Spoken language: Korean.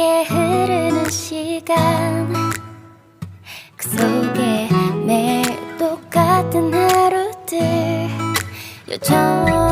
깊게 흐르는 시간. 그 속에 매일 똑같은 하루들. 요정